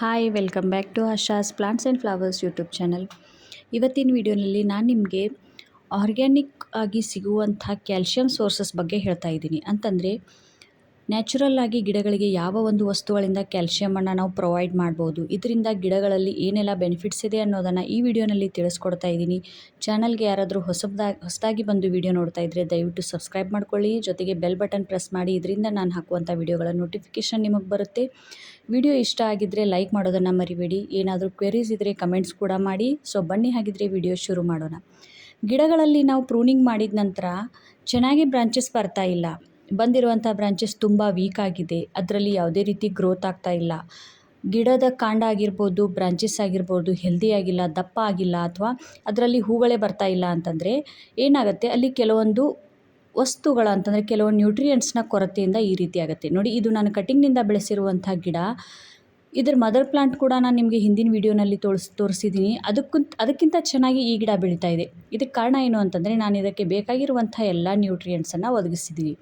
Hi, welcome back to Asha's plants and flowers YouTube channel. ಇವತ್ತಿನ ವಿಡಿಯೋನಲ್ಲಿ ನಾನು ನಿಮಗೆ ಆರ್ಗ್ಯಾನಿಕ್ ಆಗಿ ಸಿಗುವಂಥ ಕ್ಯಾಲ್ಶಿಯಂ ಸೋರ್ಸಸ್ ಬಗ್ಗೆ ಹೇಳ್ತಾ ಇದ್ದೀನಿ. ಅಂತಂದರೆ ನ್ಯಾಚುರಲ್ ಆಗಿ ಗಿಡಗಳಿಗೆ ಯಾವ ಒಂದು ವಸ್ತುಗಳಿಂದ ಕ್ಯಾಲ್ಶಿಯಮನ್ನು ನಾವು ಪ್ರೊವೈಡ್ ಮಾಡ್ಬೋದು, ಇದರಿಂದ ಗಿಡಗಳಲ್ಲಿ ಏನೆಲ್ಲ ಬೆನಿಫಿಟ್ಸ್ ಇದೆ ಅನ್ನೋದನ್ನು ಈ ವಿಡಿಯೋನಲ್ಲಿ ತಿಳಿಸ್ಕೊಡ್ತಾ ಇದ್ದೀನಿ. ಚಾನಲ್ಗೆ ಯಾರಾದರೂ ಹೊಸದಾಗಿ ಹೊಸದಾಗಿ ಬಂದು ವಿಡಿಯೋ ನೋಡ್ತಾ ಇದ್ದರೆ ದಯವಿಟ್ಟು ಸಬ್ಸ್ಕ್ರೈಬ್ ಮಾಡ್ಕೊಳ್ಳಿ, ಜೊತೆಗೆ ಬೆಲ್ ಬಟನ್ ಪ್ರೆಸ್ ಮಾಡಿ, ಇದರಿಂದ ನಾನು ಹಾಕುವಂಥ ವಿಡಿಯೋಗಳ ನೋಟಿಫಿಕೇಷನ್ ನಿಮಗೆ ಬರುತ್ತೆ. ವಿಡಿಯೋ ಇಷ್ಟ ಆಗಿದ್ದರೆ ಲೈಕ್ ಮಾಡೋದನ್ನು ಮರಿಬೇಡಿ, ಏನಾದರೂ ಕ್ವೆರೀಸ್ ಇದ್ದರೆ ಕಮೆಂಟ್ಸ್ ಕೂಡ ಮಾಡಿ, ಸೊ ಬನ್ನಿ ಹಾಗಿದ್ರೆ ವಿಡಿಯೋ ಶುರು ಮಾಡೋಣ. ಗಿಡಗಳಲ್ಲಿ ನಾವು ಪ್ರೂನಿಂಗ್ ಮಾಡಿದ ನಂತರ ಚೆನ್ನಾಗಿ ಬ್ರಾಂಚಸ್ ಬರ್ತಾ ಇಲ್ಲ. ಬಂದಿರುವಂಥ ಬ್ರಾಂಚಸ್ ತುಂಬ ವೀಕ್ ಆಗಿದೆ. ಅದರಲ್ಲಿ ಯಾವುದೇ ರೀತಿ ಗ್ರೋತ್ ಆಗ್ತಾ ಇಲ್ಲ. ಗಿಡದ ಕಾಂಡ ಆಗಿರ್ಬೋದು ಬ್ರಾಂಚಸ್ ಆಗಿರ್ಬೋದು ಹೆಲ್ದಿ ಆಗಿಲ್ಲ, ದಪ್ಪ ಆಗಿಲ್ಲ ಅಥವಾ ಅದರಲ್ಲಿ ಹೂಗಳೇ ಬರ್ತಾ ಇಲ್ಲ ಅಂತಂದರೆ ಏನಾಗುತ್ತೆ? ಅಲ್ಲಿ ಕೆಲವೊಂದು ವಸ್ತುಗಳ ಅಂತಂದರೆ ಕೆಲವೊಂದು ನ್ಯೂಟ್ರಿಯೆಂಟ್ಸ್ನ ಕೊರತೆಯಿಂದ ಈ ರೀತಿ ಆಗುತ್ತೆ. ನೋಡಿ, ಇದು ನಾನು ಕಟಿಂಗ್ನಿಂದ ಬೆಳೆಸಿರುವಂಥ ಗಿಡ. ಇದರ ಮದರ್ ಪ್ಲಾಂಟ್ ಕೂಡ ನಾನು ನಿಮಗೆ ಹಿಂದಿನ ವೀಡಿಯೋನಲ್ಲಿ ತೋರಿಸ್ ತೋರಿಸಿದ್ದೀನಿ ಅದಕ್ಕಿಂತ ಅದಕ್ಕಿಂತ ಚೆನ್ನಾಗಿ ಈ ಗಿಡ ಬೆಳೀತಾ ಇದೆ. ಇದಕ್ಕೆ ಕಾರಣ ಏನು ಅಂತಂದರೆ ನಾನು ಇದಕ್ಕೆ ಬೇಕಾಗಿರುವಂಥ ಎಲ್ಲ ನ್ಯೂಟ್ರಿಯೆಂಟ್ಸನ್ನು ಒದಗಿಸಿದ್ದೀನಿ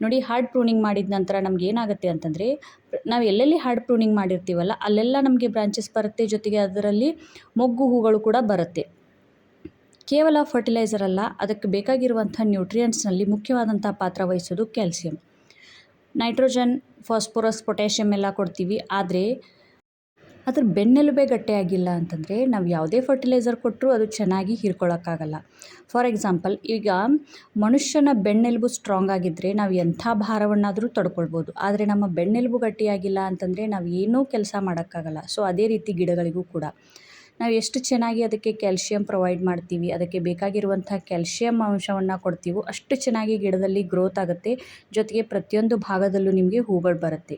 ನೋಡಿ ಹಾರ್ಡ್ ಪ್ರೂನಿಂಗ್ ಮಾಡಿದ ನಂತರ ನಮ್ಗೆ ಏನಾಗುತ್ತೆ ಅಂತಂದರೆ, ನಾವು ಎಲ್ಲೆಲ್ಲಿ ಹಾರ್ಡ್ ಪ್ರೂನಿಂಗ್ ಮಾಡಿರ್ತೀವಲ್ಲ, ಅಲ್ಲೆಲ್ಲ ನಮಗೆ ಬ್ರಾಂಚಸ್ ಬರುತ್ತೆ, ಜೊತೆಗೆ ಅದರಲ್ಲಿ ಮೊಗ್ಗು ಹೂಗಳು ಕೂಡ ಬರುತ್ತೆ. ಕೇವಲ ಫರ್ಟಿಲೈಸರ್ ಅಲ್ಲ, ಅದಕ್ಕೆ ಬೇಕಾಗಿರುವಂಥ ನ್ಯೂಟ್ರಿಯೆಂಟ್ಸ್ನಲ್ಲಿ ಮುಖ್ಯವಾದಂಥ ಪಾತ್ರ ವಹಿಸೋದು ಕ್ಯಾಲ್ಸಿಯಂ ನೈಟ್ರೋಜನ್ ಫಾಸ್ಫರಸ್ ಪೊಟ್ಯಾಷಿಯಮ್ ಎಲ್ಲ ಕೊಡ್ತೀವಿ, ಆದರೆ ಅದ್ರ ಬೆನ್ನೆಲುಬೇ ಗಟ್ಟಿಯಾಗಿಲ್ಲ ಅಂತಂದರೆ ನಾವು ಯಾವುದೇ ಫರ್ಟಿಲೈಸರ್ ಕೊಟ್ಟರೂ ಅದು ಚೆನ್ನಾಗಿ ಹೀರ್ಕೊಳ್ಳೋಕ್ಕಾಗಲ್ಲ ಫಾರ್ ಎಕ್ಸಾಂಪಲ್ ಈಗ ಮನುಷ್ಯನ ಬೆನ್ನೆಲುಬು ಸ್ಟ್ರಾಂಗ್ ಆಗಿದ್ದರೆ ನಾವು ಎಂಥ ಭಾರವನ್ನಾದರೂ ತಡ್ಕೊಳ್ಬೋದು. ಆದರೆ ನಮ್ಮ ಬೆನ್ನೆಲುಬು ಗಟ್ಟಿಯಾಗಿಲ್ಲ ಅಂತಂದರೆ ನಾವು ಏನೂ ಕೆಲಸ ಮಾಡೋಕ್ಕಾಗಲ್ಲ. ಸೊ ಅದೇ ರೀತಿ ಗಿಡಗಳಿಗೂ ಕೂಡ. ನಾವು ಎಷ್ಟು ಚೆನ್ನಾಗಿ ಅದಕ್ಕೆ ಕ್ಯಾಲ್ಶಿಯಂ ಪ್ರೊವೈಡ್ ಮಾಡ್ತೀವಿ, ಅದಕ್ಕೆ ಬೇಕಾಗಿರುವಂಥ ಕ್ಯಾಲ್ಶಿಯಂ ಅಂಶವನ್ನು ಕೊಡ್ತೀವೋ ಅಷ್ಟು ಚೆನ್ನಾಗಿ ಗಿಡದಲ್ಲಿ ಗ್ರೋತ್ ಆಗುತ್ತೆ. ಜೊತೆಗೆ ಪ್ರತಿಯೊಂದು ಭಾಗದಲ್ಲೂ ನಿಮಗೆ ಹೂಗಳು ಬರುತ್ತೆ.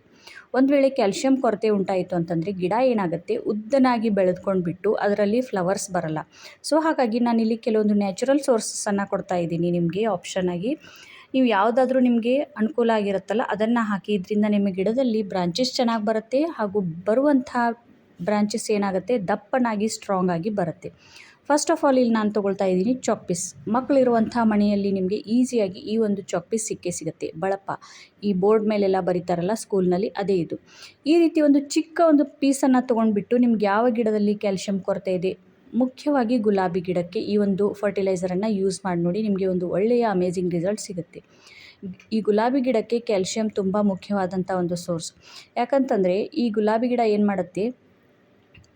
ಒಂದು ವೇಳೆ ಕ್ಯಾಲ್ಶಿಯಂ ಕೊರತೆ ಉಂಟಾಯಿತು ಅಂತಂದರೆ ಗಿಡ ಏನಾಗುತ್ತೆ? ಉದ್ದನಾಗಿ ಬೆಳೆದುಕೊಂಡು ಬಿಟ್ಟು ಅದರಲ್ಲಿ ಫ್ಲವರ್ಸ್ ಬರಲ್ಲ. ಸೊ, ಹಾಗಾಗಿ ನಾನಿಲ್ಲಿ ಕೆಲವೊಂದು ನ್ಯಾಚುರಲ್ ಸೋರ್ಸಸನ್ನು ಕೊಡ್ತಾ ಇದ್ದೀನಿ ನಿಮಗೆ ಆಪ್ಷನ್ ಆಗಿ. ನೀವು ಯಾವುದಾದ್ರೂ ನಿಮಗೆ ಅನುಕೂಲ ಆಗಿರುತ್ತಲ್ಲ ಅದನ್ನು ಹಾಕಿ, ಇದರಿಂದ ನಿಮ್ಮ ಗಿಡದಲ್ಲಿ ಬ್ರಾಂಚಸ್ ಚೆನ್ನಾಗಿ ಬರುತ್ತೆ ಹಾಗೂ ಬರುವಂಥ ಬ್ರಾಂಚಸ್ ಏನಾಗುತ್ತೆ? ದಪ್ಪನಾಗಿ ಸ್ಟ್ರಾಂಗ್ ಆಗಿ ಬರುತ್ತೆ. ಫಸ್ಟ್ ಆಫ್ ಆಲ್ ಇಲ್ಲಿ ನಾನು ತೊಗೊಳ್ತಾ ಇದ್ದೀನಿ ಚೊಪ್ಪೀಸ್ ಮಕ್ಕಳಿರುವಂಥ ಮನೆಯಲ್ಲಿ ನಿಮಗೆ ಈಸಿಯಾಗಿ ಈ ಒಂದು ಚೊಪ್ಪೀಸ್ ಸಿಕ್ಕೇ ಸಿಗುತ್ತೆ. ಬಳಪ. ಈ ಬೋರ್ಡ್ ಮೇಲೆಲ್ಲ ಬರೀತಾರಲ್ಲ ಸ್ಕೂಲ್ನಲ್ಲಿ ಅದೇ ಇದು. ಈ ರೀತಿ ಒಂದು ಚಿಕ್ಕ ಒಂದು ಪೀಸನ್ನು ತೊಗೊಂಡ್ಬಿಟ್ಟು ನಿಮ್ಗೆ ಯಾವ ಗಿಡದಲ್ಲಿ ಕ್ಯಾಲ್ಶಿಯಂ ಕೊರತೆ ಇದೆ? ಮುಖ್ಯವಾಗಿ ಗುಲಾಬಿ ಗಿಡಕ್ಕೆ ಈ ಒಂದು ಫರ್ಟಿಲೈಸರನ್ನು ಯೂಸ್ ಮಾಡಿ ನೋಡಿ ನಿಮಗೆ ಒಂದು ಒಳ್ಳೆಯ ಅಮೇಝಿಂಗ್ ರಿಸಲ್ಟ್ ಸಿಗುತ್ತೆ. ಈ ಗುಲಾಬಿ ಗಿಡಕ್ಕೆ ಕ್ಯಾಲ್ಶಿಯಂ ತುಂಬ ಮುಖ್ಯವಾದಂಥ ಒಂದು ಸೋರ್ಸ್ ಯಾಕಂತಂದರೆ ಈ ಗುಲಾಬಿ ಗಿಡ ಏನು ಮಾಡುತ್ತೆ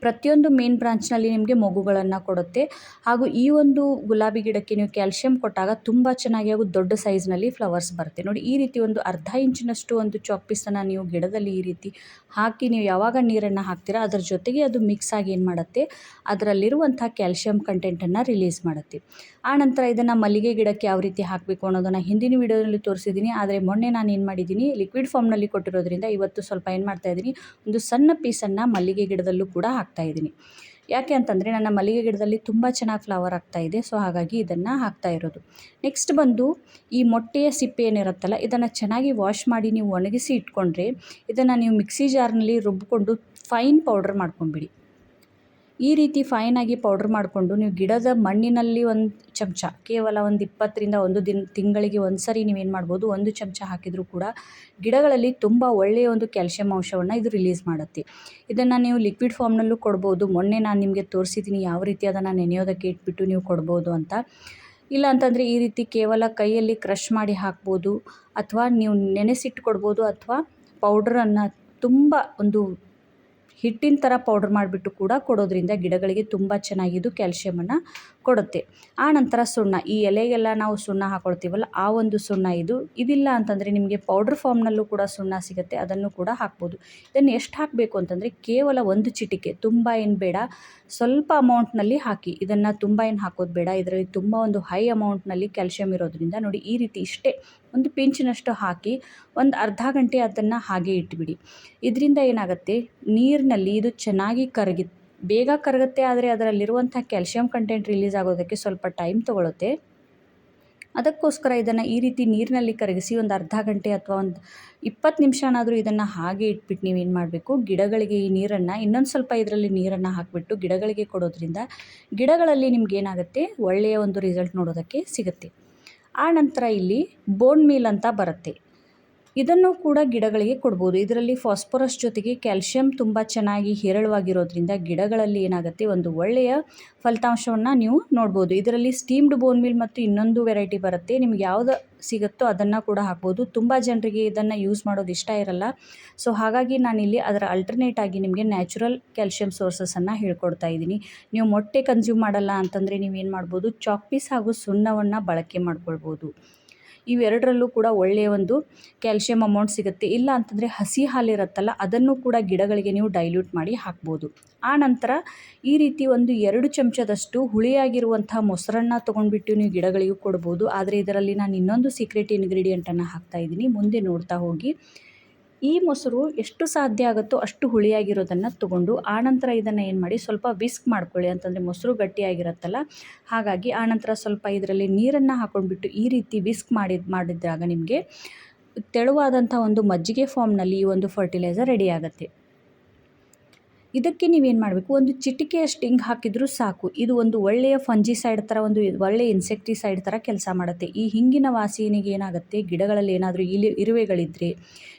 ಪ್ರತಿಯೊಂದು ಮೇನ್ ಬ್ರಾಂಚ್ನಲ್ಲಿ ನಿಮಗೆ ಮಗುಗಳನ್ನು ಕೊಡುತ್ತೆ. ಹಾಗೂ ಈ ಒಂದು ಗುಲಾಬಿ ಗಿಡಕ್ಕೆ ನೀವು ಕ್ಯಾಲ್ಶಿಯಂ ಕೊಟ್ಟಾಗ ತುಂಬ ಚೆನ್ನಾಗಿ ಹಾಗೂ ದೊಡ್ಡ ಸೈಜ್ನಲ್ಲಿ ಫ್ಲವರ್ಸ್ ಬರುತ್ತೆ. ನೋಡಿ, ಈ ರೀತಿ ಒಂದು ಅರ್ಧ ಇಂಚಿನಷ್ಟು ಒಂದು ಚಾಕ್ ಪೀಸನ್ನು ನೀವು ಗಿಡದಲ್ಲಿ ಈ ರೀತಿ ಹಾಕಿ ನೀವು ಯಾವಾಗ ನೀರನ್ನು ಹಾಕ್ತೀರಾ, ಅದರ ಜೊತೆಗೆ ಅದು ಮಿಕ್ಸ್ ಆಗಿ ಏನು ಮಾಡುತ್ತೆ, ಅದರಲ್ಲಿರುವಂಥ ಕ್ಯಾಲ್ಶಿಯಂ ಕಂಟೆಂಟನ್ನು ರಿಲೀಸ್ ಮಾಡುತ್ತೆ. ಆನಂತರ ಇದನ್ನು ಮಲ್ಲಿಗೆ ಗಿಡಕ್ಕೆ ಯಾವ ರೀತಿ ಹಾಕಬೇಕು ಅನ್ನೋದನ್ನು ಹಿಂದಿನ ವೀಡಿಯೋದಲ್ಲಿ ತೋರಿಸಿದ್ದೀನಿ. ಆದರೆ ಮೊನ್ನೆ ನಾನು ಏನು ಮಾಡಿದ್ದೀನಿ ಲಿಕ್ವಿಡ್ ಫಾರ್ಮ್ನಲ್ಲಿ ಕೊಟ್ಟಿರೋದ್ರಿಂದ ಇವತ್ತು ಸ್ವಲ್ಪ ಏನು ಮಾಡ್ತಾ ಇದ್ದೀನಿ, ಒಂದು ಸಣ್ಣ ಪೀಸನ್ನು ಮಲ್ಲಿಗೆ ಗಿಡದಲ್ಲೂ ಕೂಡ ಹಾಕ್ತಾ ಇದ್ದೀನಿ. ಯಾಕೆ ಅಂತಂದರೆ ನನ್ನ ಮಲ್ಲಿಗೆ ಗಿಡದಲ್ಲಿ ತುಂಬ ಚೆನ್ನಾಗಿ ಫ್ಲವರ್ ಆಗ್ತಾ ಇದೆ ಸೊ ಹಾಗಾಗಿ ಇದನ್ನು ಹಾಕ್ತಾ ಇರೋದು. ನೆಕ್ಸ್ಟ್ ಬಂದು ಈ ಮೊಟ್ಟೆಯ ಸಿಪ್ಪೆ ಏನಿರುತ್ತಲ್ಲ, ಇದನ್ನು ಚೆನ್ನಾಗಿ ವಾಶ್ ಮಾಡಿ ನೀವು ಒಣಗಿಸಿ ಇಟ್ಕೊಂಡ್ರೆ, ಇದನ್ನು ನೀವು ಮಿಕ್ಸಿ ಜಾರ್ನಲ್ಲಿ ರುಬ್ಬಿಕೊಂಡು ಫೈನ್ ಪೌಡ್ರ್ ಮಾಡ್ಕೊಂಬಿಡಿ. ಈ ರೀತಿ ಫೈನಾಗಿ ಪೌಡ್ರ್ ಮಾಡಿಕೊಂಡು ನೀವು ಗಿಡದ ಮಣ್ಣಿನಲ್ಲಿ ಒಂದು ಚಮಚ, ಕೇವಲ ಒಂದು ಇಪ್ಪತ್ತರಿಂದ ಒಂದು ದಿನ, ತಿಂಗಳಿಗೆ ಒಂದು ಸರಿ ನೀವೇನು ಮಾಡ್ಬೋದು, ಒಂದು ಚಮಚ ಹಾಕಿದರೂ ಕೂಡ ಗಿಡಗಳಲ್ಲಿ ತುಂಬ ಒಳ್ಳೆಯ ಒಂದು ಕ್ಯಾಲ್ಶಿಯಂ ಅಂಶವನ್ನು ಇದು ರಿಲೀಸ್ ಮಾಡುತ್ತೆ. ಇದನ್ನು ನೀವು ಲಿಕ್ವಿಡ್ ಫಾರ್ಮ್ನಲ್ಲೂ ಕೊಡ್ಬೋದು, ಮೊನ್ನೆ ನಾನು ನಿಮಗೆ ತೋರಿಸಿದ್ದೀನಿ ಯಾವ ರೀತಿ ಅದನ್ನು ನೆನೆಯೋದಕ್ಕೆ ಇಟ್ಬಿಟ್ಟು ನೀವು ಕೊಡ್ಬೋದು ಅಂತ. ಇಲ್ಲ ಅಂತಂದರೆ ಈ ರೀತಿ ಕೇವಲ ಕೈಯಲ್ಲಿ ಕ್ರಷ್ ಮಾಡಿ ಹಾಕ್ಬೋದು, ಅಥವಾ ನೀವು ನೆನೆಸಿಟ್ಟು ಕೊಡ್ಬೋದು ಅಥವಾ ಪೌಡ್ರನ್ನು ತುಂಬ ಒಂದು ಹಿಟ್ಟಿನ ಥರ ಪೌಡ್ರ್ ಮಾಡಿಬಿಟ್ಟು ಕೂಡ ಕೊಡೋದ್ರಿಂದ ಗಿಡಗಳಿಗೆ ತುಂಬ ಚೆನ್ನಾಗಿದ್ದು ಕ್ಯಾಲ್ಶಿಯಮನ್ನು ಕೊಡುತ್ತೆ. ಆ ನಂತರ ಸುಣ್ಣ, ಈ ಎಲೆಗೆಲ್ಲ ನಾವು ಸುಣ್ಣ ಹಾಕೊಳ್ತೀವಲ್ಲ, ಆ ಒಂದು ಸುಣ್ಣ ಇದು. ಇದಿಲ್ಲ ಅಂತಂದರೆ ನಿಮಗೆ ಪೌಡ್ರ್ ಫಾರ್ಮ್ನಲ್ಲೂ ಕೂಡ ಸುಣ್ಣ ಸಿಗುತ್ತೆ, ಅದನ್ನು ಕೂಡ ಹಾಕ್ಬೋದು. ಇದನ್ನು ಎಷ್ಟು ಹಾಕಬೇಕು ಅಂತಂದರೆ ಕೇವಲ ಒಂದು ಚಿಟಿಕೆ, ತುಂಬ ಏನು ಬೇಡ, ಸ್ವಲ್ಪ ಅಮೌಂಟ್ನಲ್ಲಿ ಹಾಕಿ. ಇದನ್ನು ತುಂಬ ಏನು ಹಾಕೋದು ಬೇಡ, ಇದರಲ್ಲಿ ತುಂಬ ಒಂದು ಹೈ ಅಮೌಂಟ್ನಲ್ಲಿ ಕ್ಯಾಲ್ಶಿಯಮ್ ಇರೋದ್ರಿಂದ ನೋಡಿ ಈ ರೀತಿ ಇಷ್ಟೇ ಒಂದು ಪಿಂಚಿನಷ್ಟು ಹಾಕಿ ಒಂದು ಅರ್ಧ ಗಂಟೆ ಅದನ್ನು ಹಾಗೆ ಇಟ್ಬಿಡಿ. ಇದರಿಂದ ಏನಾಗುತ್ತೆ? ನೀರಿನಲ್ಲಿ ಇದು ಚೆನ್ನಾಗಿ ಕರಗಿ, ಬೇಗ ಕರಗುತ್ತೆ ಆದರೆ ಅದರಲ್ಲಿರುವಂಥ ಕ್ಯಾಲ್ಶಿಯಂ ಕಂಟೆಂಟ್ ರಿಲೀಸ್ ಆಗೋದಕ್ಕೆ ಸ್ವಲ್ಪ ಟೈಮ್ ತೊಗೊಳುತ್ತೆ. ಅದಕ್ಕೋಸ್ಕರ ಇದನ್ನು ಈ ರೀತಿ ನೀರಿನಲ್ಲಿ ಕರಗಿಸಿ ಒಂದು ಅರ್ಧ ಗಂಟೆ ಅಥವಾ ಒಂದು ಇಪ್ಪತ್ತು ನಿಮಿಷನಾದರೂ ಇದನ್ನು ಹಾಗೆ ಇಟ್ಬಿಟ್ಟು ನೀವೇನು ಮಾಡಬೇಕು? ಗಿಡಗಳಿಗೆ ಈ ನೀರನ್ನು, ಇನ್ನೊಂದು ಸ್ವಲ್ಪ ಇದರಲ್ಲಿ ನೀರನ್ನು ಹಾಕಿಬಿಟ್ಟು ಗಿಡಗಳಿಗೆ ಕೊಡೋದ್ರಿಂದ ಗಿಡಗಳಲ್ಲಿ ನಿಮಗೇನಾಗುತ್ತೆ ಒಳ್ಳೆಯ ಒಂದು ರಿಸಲ್ಟ್ ನೋಡೋದಕ್ಕೆ ಸಿಗುತ್ತೆ. ಆ ನಂತರ ಇಲ್ಲಿ ಬೋನ್ ಮೀಲ್ ಅಂತ ಬರುತ್ತೆ. ಇದನ್ನು ಕೂಡ ಗಿಡಗಳಿಗೆ ಕೊಡ್ಬೋದು. ಇದರಲ್ಲಿ ಫಾಸ್ಫರಸ್ ಜೊತೆಗೆ ಕ್ಯಾಲ್ಶಿಯಂ ತುಂಬ ಚೆನ್ನಾಗಿ ಹೇರಳವಾಗಿರೋದ್ರಿಂದ ಗಿಡಗಳಲ್ಲಿ ಏನಾಗುತ್ತೆ, ಒಂದು ಒಳ್ಳೆಯ ಫಲಿತಾಂಶವನ್ನು ನೀವು ನೋಡ್ಬೋದು. ಇದರಲ್ಲಿ ಸ್ಟೀಮ್ಡ್ ಬೋನ್ ಮೀಲ್ ಮತ್ತು ಇನ್ನೊಂದು ವೆರೈಟಿ ಬರುತ್ತೆ. ನಿಮ್ಗೆ ಯಾವುದು ಸಿಗುತ್ತೋ ಅದನ್ನು ಕೂಡ ಹಾಕ್ಬೋದು. ತುಂಬ ಜನರಿಗೆ ಇದನ್ನು ಯೂಸ್ ಮಾಡೋದು ಇಷ್ಟ ಇರಲ್ಲ. ಸೊ ಹಾಗಾಗಿ ನಾನಿಲ್ಲಿ ಅದರ ಅಲ್ಟರ್ನೇಟ್ ಆಗಿ ನಿಮಗೆ ನ್ಯಾಚುರಲ್ ಕ್ಯಾಲ್ಶಿಯಂ ಸೋರ್ಸಸನ್ನು ಹೇಳ್ಕೊಡ್ತಾ ಇದ್ದೀನಿ. ನೀವು ಮೊಟ್ಟೆ ಕನ್ಸ್ಯೂಮ್ ಮಾಡಲ್ಲ ಅಂತಂದರೆ ನೀವೇನು ಮಾಡ್ಬೋದು ಚಾಕ್ ಪೀಸ್ ಹಾಗೂ ಸುಣ್ಣವನ್ನು ಬಳಕೆ ಮಾಡ್ಕೊಳ್ಬೋದು. ಇವೆರಡರಲ್ಲೂ ಕೂಡ ಒಳ್ಳೆಯ ಒಂದು ಕ್ಯಾಲ್ಶಿಯಂ ಅಮೌಂಟ್ ಸಿಗುತ್ತೆ. ಇಲ್ಲ ಅಂತಂದರೆ ಹಸಿ ಹಾಲಿರುತ್ತಲ್ಲ ಅದನ್ನು ಕೂಡ ಗಿಡಗಳಿಗೆ ನೀವು ಡೈಲ್ಯೂಟ್ ಮಾಡಿ ಹಾಕ್ಬೋದು. ಆ ನಂತರ ಈ ರೀತಿ ಒಂದು ಎರಡು ಚಮಚದಷ್ಟು ಹುಳಿಯಾಗಿರುವಂಥ ಮೊಸರನ್ನ ತೊಗೊಂಡ್ಬಿಟ್ಟು ನೀವು ಗಿಡಗಳಿಗೂ ಕೊಡ್ಬೋದು. ಆದರೆ ಇದರಲ್ಲಿ ನಾನು ಇನ್ನೊಂದು ಸೀಕ್ರೆಟ್ ಇಂಗ್ರೀಡಿಯೆಂಟನ್ನು ಹಾಕ್ತಾಯಿದ್ದೀನಿ ಮುಂದೆ ನೋಡ್ತಾ ಹೋಗಿ. ಈ ಮೊಸರು ಎಷ್ಟು ಸಾಧ್ಯ ಆಗುತ್ತೋ ಅಷ್ಟು ಹುಳಿಯಾಗಿರೋದನ್ನು ತೊಗೊಂಡು ಆನಂತರ ಇದನ್ನು ಏನು ಮಾಡಿ ಸ್ವಲ್ಪ ವಿಸ್ಕ್ ಮಾಡ್ಕೊಳ್ಳಿ ಅಂತಂದರೆ ಮೊಸರು ಗಟ್ಟಿಯಾಗಿರುತ್ತಲ್ಲ. ಹಾಗಾಗಿ ಆನಂತರ ಸ್ವಲ್ಪ ಇದರಲ್ಲಿ ನೀರನ್ನು ಹಾಕೊಂಡ್ಬಿಟ್ಟು ಈ ರೀತಿ ವಿಸ್ಕ್ ಮಾಡಿದ ಮಾಡಿದಾಗ ನಿಮಗೆ ತೆಳುವಾದಂಥ ಒಂದು ಮಜ್ಜಿಗೆ ಫಾರ್ಮ್ನಲ್ಲಿ ಈ ಒಂದು ಫರ್ಟಿಲೈಸರ್ ರೆಡಿ ಆಗುತ್ತೆ. ಇದಕ್ಕೆ ನೀವೇನು ಮಾಡಬೇಕು? ಒಂದು ಚಿಟಿಕೆಯಷ್ಟು ಹಿಂಗೆ ಹಾಕಿದರೂ ಸಾಕು. ಇದು ಒಂದು ಒಳ್ಳೆಯ ಫಂಜಿಸೈಡ್ ಥರ ಒಂದು ಒಳ್ಳೆಯ ಇನ್ಸೆಕ್ಟಿಸೈಡ್ ಥರ ಕೆಲಸ ಮಾಡುತ್ತೆ. ಈ ಹಿಂಗಿನ ವಾಸನೆಗೆ ಏನಾಗುತ್ತೆ? ಗಿಡಗಳಲ್ಲಿ ಏನಾದರೂ ಇಲಿ ಇರುವೆಗಳಿದ್ದರೆ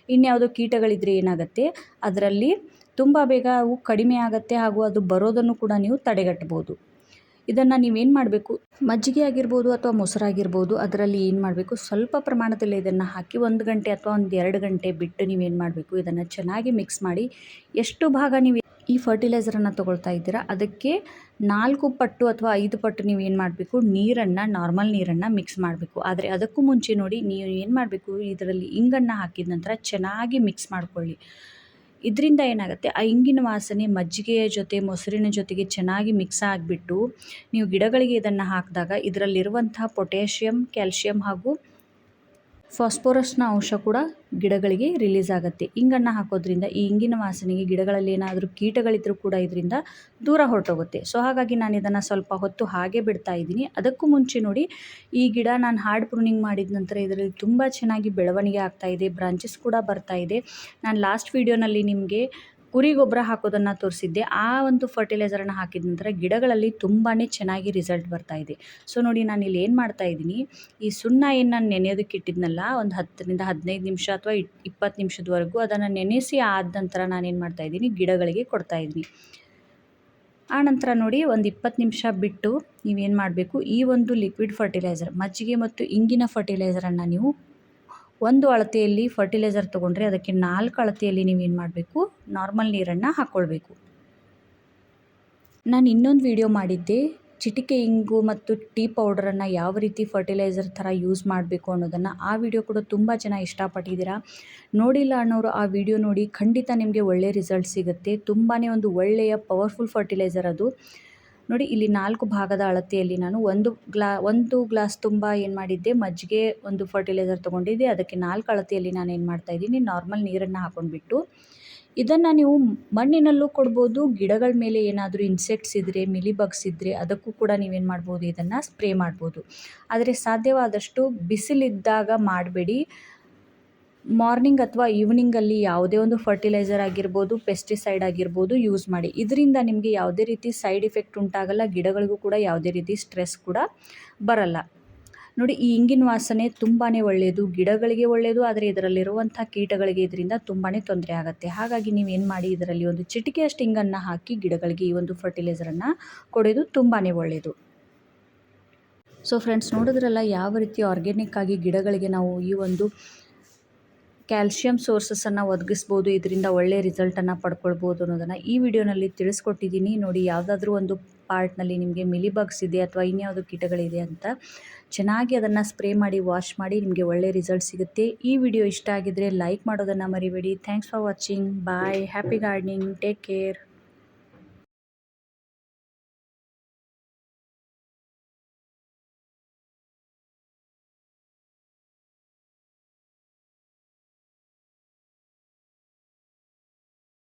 ಇನ್ಯಾವುದೋ ಕೀಟಗಳಿದ್ದರೆ ಏನಾಗುತ್ತೆ? ಅದರಲ್ಲಿ ತುಂಬ ಬೇಗ ಅವು ಕಡಿಮೆ ಆಗುತ್ತೆ ಹಾಗೂ ಅದು ಬರೋದನ್ನು ಕೂಡ ನೀವು ತಡೆಗಟ್ಬೋದು. ಇದನ್ನು ನೀವೇನು ಮಾಡಬೇಕು? ಮಜ್ಜಿಗೆ ಆಗಿರ್ಬೋದು ಅಥವಾ ಮೊಸರಾಗಿರ್ಬೋದು ಅದರಲ್ಲಿ ಏನು ಮಾಡಬೇಕು? ಸ್ವಲ್ಪ ಪ್ರಮಾಣದಲ್ಲಿ ಇದನ್ನು ಹಾಕಿ ಒಂದು ಗಂಟೆ ಅಥವಾ ಒಂದು ಎರಡು ಗಂಟೆ ಬಿಟ್ಟು ನೀವೇನು ಮಾಡಬೇಕು? ಇದನ್ನು ಚೆನ್ನಾಗಿ ಮಿಕ್ಸ್ ಮಾಡಿ ಎಷ್ಟು ಭಾಗ ನೀವು ಈ ಫರ್ಟಿಲೈಸರನ್ನು ತೊಗೊಳ್ತಾ ಇದ್ದೀರಾ, ಅದಕ್ಕೆ ನಾಲ್ಕು ಪಟ್ಟು ಅಥವಾ ಐದು ಪಟ್ಟು ನೀವು ಏನು ಮಾಡಬೇಕು? ನೀರನ್ನು ನಾರ್ಮಲ್ ನೀರನ್ನು ಮಿಕ್ಸ್ ಮಾಡಬೇಕು. ಆದರೆ ಅದಕ್ಕೂ ಮುಂಚೆ ನೋಡಿ ನೀವು ಏನು ಮಾಡಬೇಕು? ಇದರಲ್ಲಿ ಇಂಗನ್ನು ಹಾಕಿದ ನಂತರ ಚೆನ್ನಾಗಿ ಮಿಕ್ಸ್ ಮಾಡಿಕೊಳ್ಳಿ. ಇದರಿಂದ ಏನಾಗುತ್ತೆ, ಆ ಇಂಗಿನ ವಾಸನೆ ಮಜ್ಜಿಗೆಯ ಜೊತೆ ಮೊಸರಿನ ಜೊತೆಗೆ ಚೆನ್ನಾಗಿ ಮಿಕ್ಸ್ ಆಗಿಬಿಟ್ಟು, ನೀವು ಗಿಡಗಳಿಗೆ ಇದನ್ನು ಹಾಕಿದಾಗ ಇದರಲ್ಲಿರುವಂತಹ ಪೊಟ್ಯಾಷಿಯಮ್ ಕ್ಯಾಲ್ಶಿಯಂ ಹಾಗೂ ಫಾಸ್ಫೋರಸ್ನ ಅಂಶ ಕೂಡ ಗಿಡಗಳಿಗೆ ರಿಲೀಸ್ ಆಗುತ್ತೆ. ಇಂಗನ್ನು ಹಾಕೋದ್ರಿಂದ ಈ ಇಂಗಿನ ವಾಸನೆಗೆ ಗಿಡಗಳಲ್ಲಿ ಏನಾದರೂ ಕೀಟಗಳಿದ್ದರೂ ಕೂಡ ಇದರಿಂದ ದೂರ ಹೊರಟೋಗುತ್ತೆ. ಸೊ ಹಾಗಾಗಿ ನಾನು ಇದನ್ನು ಸ್ವಲ್ಪ ಹೊತ್ತು ಹಾಗೆ ಬಿಡ್ತಾ ಇದ್ದೀನಿ. ಅದಕ್ಕೂ ಮುಂಚೆ ನೋಡಿ, ಈ ಗಿಡ ನಾನು ಹಾರ್ಡ್ ಪ್ರೂನಿಂಗ್ ಮಾಡಿದ ನಂತರ ಇದರಲ್ಲಿ ತುಂಬ ಚೆನ್ನಾಗಿ ಬೆಳವಣಿಗೆ ಆಗ್ತಾ ಇದೆ ಬ್ರಾಂಚಸ್ ಕೂಡ ಬರ್ತಾ ಇದೆ. ನಾನು ಲಾಸ್ಟ್ ವೀಡಿಯೋನಲ್ಲಿ ನಿಮಗೆ ಕುರಿ ಗೊಬ್ಬರ ಹಾಕೋದನ್ನು ತೋರಿಸಿದ್ದೆ. ಆ ಒಂದು ಫರ್ಟಿಲೈಸರನ್ನು ಹಾಕಿದ ನಂತರ ಗಿಡಗಳಲ್ಲಿ ತುಂಬಾ ಚೆನ್ನಾಗಿ ರಿಸಲ್ಟ್ ಬರ್ತಾ ಇದೆ. ಸೊ ನೋಡಿ ನಾನು ಇಲ್ಲಿ ಏನು ಮಾಡ್ತಾ ಇದ್ದೀನಿ. ಈ ಸುಣ್ಣ ಏನು ನಾನು ನೆನೆಯೋದಕ್ಕೆ ಇಟ್ಟಿದ್ನಲ್ಲ, ಒಂದು ಹತ್ತರಿಂದ ಹದಿನೈದು ನಿಮಿಷ ಅಥವಾ ಇಪ್ಪತ್ತು ನಿಮಿಷದವರೆಗೂ ಅದನ್ನು ನೆನೆಸಿ ಆದ ನಂತರ ನಾನು ಏನು ಮಾಡ್ತಾ ಇದ್ದೀನಿ, ಗಿಡಗಳಿಗೆ ಕೊಡ್ತಾ ಇದ್ದೀನಿ. ಆ ನಂತರ ನೋಡಿ ಒಂದು ಇಪ್ಪತ್ತು ನಿಮಿಷ ಬಿಟ್ಟು ನೀವೇನು ಮಾಡಬೇಕು, ಈ ಒಂದು ಲಿಕ್ವಿಡ್ ಫರ್ಟಿಲೈಸರ್ ಮಜ್ಜಿಗೆ ಮತ್ತು ಇಂಗಿನ ಫರ್ಟಿಲೈಸರನ್ನು ನೀವು ಒಂದು ಅಳತೆಯಲ್ಲಿ ಫರ್ಟಿಲೈಸರ್ ತೊಗೊಂಡ್ರೆ ಅದಕ್ಕೆ ನಾಲ್ಕು ಅಳತೆಯಲ್ಲಿ ನೀವೇನು ಮಾಡಬೇಕು? ನಾರ್ಮಲ್ ನೀರನ್ನು ಹಾಕ್ಕೊಳ್ಬೇಕು ನಾನು ಇನ್ನೊಂದು ವಿಡಿಯೋ ಮಾಡಿದ್ದೆ, ಚಿಟಿಕೆ ಇಂಗು ಮತ್ತು ಟೀ ಪೌಡರನ್ನು ಯಾವ ರೀತಿ ಫರ್ಟಿಲೈಸರ್ ಥರ ಯೂಸ್ ಮಾಡಬೇಕು ಅನ್ನೋದನ್ನು. ಆ ವಿಡಿಯೋ ಕೂಡ ತುಂಬ ಜನ ಇಷ್ಟಪಟ್ಟಿದ್ದೀರಾ. ನೋಡಿಲ್ಲ ಅನ್ನೋರು ಆ ವಿಡಿಯೋ ನೋಡಿ, ಖಂಡಿತ ನಿಮಗೆ ಒಳ್ಳೆಯ ರಿಸಲ್ಟ್ ಸಿಗುತ್ತೆ. ತುಂಬಾ ಒಂದು ಒಳ್ಳೆಯ ಪವರ್ಫುಲ್ ಫರ್ಟಿಲೈಸರ್ ಅದು. ನೋಡಿ, ಇಲ್ಲಿ ನಾಲ್ಕು ಭಾಗದ ಅಳತೆಯಲ್ಲಿ ನಾನು ಒಂದು ಗ್ಲಾ, ಒಂದು ಗ್ಲಾಸ್ ತುಂಬ ಏನು ಮಾಡಿದ್ದೆ, ಮಜ್ಜಿಗೆ ಒಂದು ಫರ್ಟಿಲೈಸರ್ ತೊಗೊಂಡಿದ್ದೆ. ಅದಕ್ಕೆ ನಾಲ್ಕು ಅಳತೆಯಲ್ಲಿ ನಾನು ಏನು ಮಾಡ್ತಾಯಿದ್ದೀನಿ ನಾರ್ಮಲ್ ನೀರನ್ನು ಹಾಕೊಂಡ್ಬಿಟ್ಟು ಇದನ್ನು ನೀವು ಮಣ್ಣಿನಲ್ಲೂ ಕೊಡ್ಬೋದು, ಗಿಡಗಳ ಮೇಲೆ ಏನಾದರೂ ಇನ್ಸೆಕ್ಟ್ಸ್ ಇದ್ದರೆ ಮಿಲಿಬಗ್ಸ್ ಇದ್ದರೆ ಅದಕ್ಕೂ ಕೂಡ ನೀವೇನು ಮಾಡ್ಬೋದು, ಇದನ್ನು ಸ್ಪ್ರೇ ಮಾಡ್ಬೋದು. ಆದರೆ ಸಾಧ್ಯವಾದಷ್ಟು ಬಿಸಿಲಿದ್ದಾಗ ಮಾಡಬೇಡಿ. ಮಾರ್ನಿಂಗ್ ಅಥವಾ ಈವ್ನಿಂಗಲ್ಲಿ ಯಾವುದೇ ಒಂದು ಫರ್ಟಿಲೈಸರ್ ಆಗಿರ್ಬೋದು, ಪೆಸ್ಟಿಸೈಡ್ ಆಗಿರ್ಬೋದು ಯೂಸ್ ಮಾಡಿ. ಇದರಿಂದ ನಿಮಗೆ ಯಾವುದೇ ರೀತಿ ಸೈಡ್ ಇಫೆಕ್ಟ್ ಉಂಟಾಗಲ್ಲ, ಗಿಡಗಳಿಗೂ ಕೂಡ ಯಾವುದೇ ರೀತಿ ಸ್ಟ್ರೆಸ್ ಕೂಡ ಬರಲ್ಲ. ನೋಡಿ, ಈ ಇಂಗಿನ ವಾಸನೆ ತುಂಬಾ ಒಳ್ಳೆಯದು. ಗಿಡಗಳಿಗೆ ಒಳ್ಳೆಯದು, ಆದರೆ ಇದರಲ್ಲಿರುವಂಥ ಕೀಟಗಳಿಗೆ ಇದರಿಂದ ತುಂಬಾ ತೊಂದರೆ ಆಗುತ್ತೆ. ಹಾಗಾಗಿ ನೀವೇನು ಮಾಡಿ, ಇದರಲ್ಲಿ ಒಂದು ಚಿಟಿಕೆಯಷ್ಟು ಇಂಗನ್ನು ಹಾಕಿ ಗಿಡಗಳಿಗೆ ಈ ಒಂದು ಫರ್ಟಿಲೈಸರನ್ನು ಕೊಡೋದು ತುಂಬಾ ಒಳ್ಳೆಯದು. ಸೊ, ಫ್ರೆಂಡ್ಸ್, ನೋಡಿದ್ರಲ್ಲ, ಯಾವ ರೀತಿ ಆರ್ಗ್ಯಾನಿಕ್ಕಾಗಿ ಗಿಡಗಳಿಗೆ ನಾವು ಈ ಒಂದು ಕ್ಯಾಲ್ಶಿಯಂ ಸೋರ್ಸಸನ್ನು ಒದಗಿಸ್ಬೋದು, ಇದರಿಂದ ಒಳ್ಳೆಯ ರಿಸಲ್ಟನ್ನು ಪಡ್ಕೊಳ್ಬೋದು ಅನ್ನೋದನ್ನು ಈ ವಿಡಿಯೋನಲ್ಲಿ ತಿಳಿಸ್ಕೊಟ್ಟಿದ್ದೀನಿ. ನೋಡಿ, ಯಾವುದಾದ್ರೂ ಒಂದು ಪಾರ್ಟ್ನಲ್ಲಿ ನಿಮಗೆ ಮಿಲಿಬಗ್ಸ್ ಇದೆ ಅಥವಾ ಇನ್ಯಾವುದು ಕೀಟಗಳಿದೆ ಅಂತ, ಚೆನ್ನಾಗಿ ಅದನ್ನು ಸ್ಪ್ರೇ ಮಾಡಿ ವಾಶ್ ಮಾಡಿ ನಿಮಗೆ ಒಳ್ಳೆಯ ರಿಸಲ್ಟ್ ಸಿಗುತ್ತೆ. ಈ ವಿಡಿಯೋ ಇಷ್ಟ ಆಗಿದ್ದರೆ ಲೈಕ್ ಮಾಡೋದನ್ನು ಮರಿಬೇಡಿ. Thanks for watching bye happy gardening take care